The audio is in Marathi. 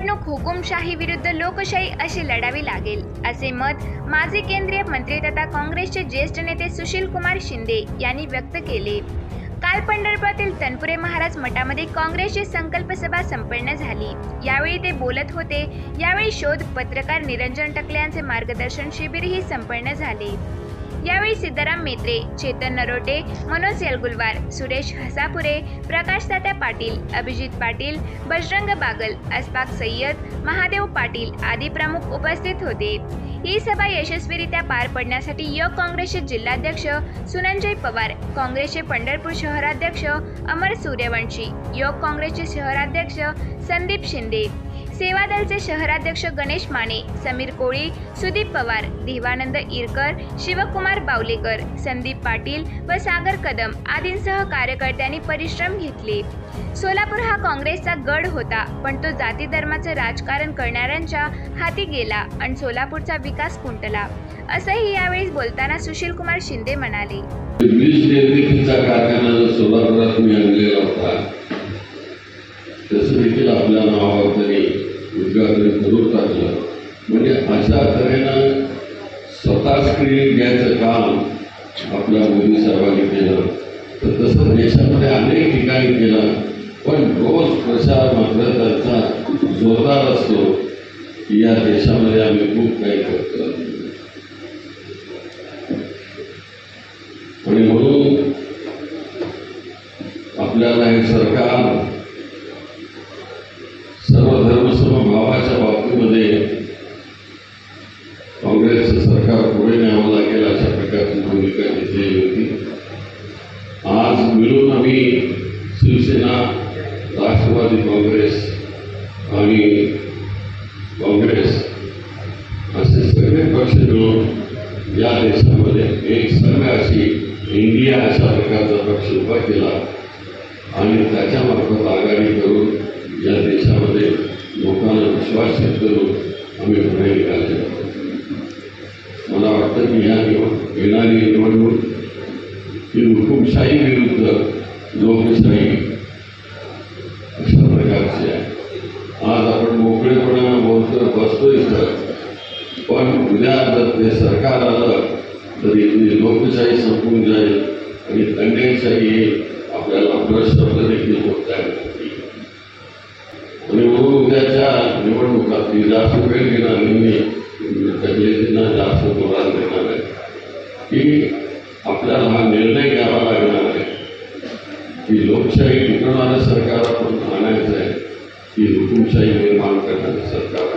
निवडणूक हुकुमशाही विरुद्ध लोकशाही अशी लढावी लागेल असे मत माजी केंद्रीय मंत्री तथा काँग्रेसचे ज्येष्ठ नेते सुशील कुमार शिंदे यांनी व्यक्त केले. काल पंढरपुरातील तनपुरे महाराज मठामध्ये काँग्रेसची संकल्प सभा संपन्न झाली. यावेळी ते बोलत होते यावेळी शोध पत्रकार निरंजन टकले यांचे मार्गदर्शन शिबिरही संपन्न झाले. यावेळी सिद्धाराम मेत्रे चेतन नरोटे मनोज येलगुलवार सुरेश हसापुरे प्रकाश तात्या पाटील अभिजित पाटील बजरंग बागल अस्पाक सय्यद महादेव पाटील आदी प्रमुख उपस्थित होते. ही सभा यशस्वीरित्या पार पडण्यासाठी युवक काँग्रेसचे जिल्हाध्यक्ष सुनंजय पवार काँग्रेसचे पंढरपूर शहराध्यक्ष अमर सूर्यवंशी योग काँग्रेसचे शहराध्यक्ष संदीप शिंदे सेवादलचे शहराध्यक्ष गणेश माने समीर कोळी सुदीप पवार देवानंद इरकर शिवकुमार बावलेकर संदीप पाटील व सागर कदम आदींसह कार्यकर्त्यांनी परिश्रम घेतले. सोलापूर हा काँग्रेसचा गड होता पण तो जाती धर्माचं राजकारण करणाऱ्यांच्या हाती गेला आणि सोलापूरचा विकास कुंटला. असंही यावेळी बोलताना सुशील कुमार शिंदे म्हणाले. वीज निर्मितीचा कारखाना जर सोलापुरात मी आणलेला होता तसं देखील आपल्या नावावर उद्घाटन करून टाकलं. म्हणजे अशा तऱ्हेनं स्वतः क्रेडिट घ्यायचं काम आपल्या मोदी साहेबांनी केलं. तर तसं देशामध्ये अनेक ठिकाणी केलं. पण रोज प्रचार मात्र त्यांचा जोरदार असतो. की या देशामध्ये आम्ही खूप काही करतो. आणि म्हणून आपल्याला हे सरकार काँग्रेसचं सरकार पुढे न्यावं लागेल अशा प्रकारची भूमिका घेतलेली होती. आज मिळून आम्ही शिवसेना राष्ट्रवादी काँग्रेस आणि काँग्रेस असे सगळे पक्ष मिळून या देशामध्ये एक संघ अशी इंडिया अशा प्रकारचा पक्ष उभा केला आणि त्याच्यामार्फत आघाडी करून या देशामध्ये लोकांना विश्वासित करून आम्ही मला वाटतं की येणारी निवडणूक ही हुकुमशाही विरुद्ध लोकशाही अशा प्रकारची आहे आज आपण मोकळेपणानं बोलतो बसतोय इथं पण उद्या जर ते सरकार आलं तर इथली लोकशाही संपून जाईल आणि दंडेशाही येईल आपल्याला भ्रष्ट देखील होत आहे आणि म्हणून उद्याच्या निवडणुकात जास्त वेळ घेणार नाही. मी जास्त बोलायला देणार आहे की आपल्याला हा निर्णय घ्यावा लागणार आहे की लोकशाही टिकवणारं सरकार आपण आणायचं आहे की हुकुमशाही निर्माण करणार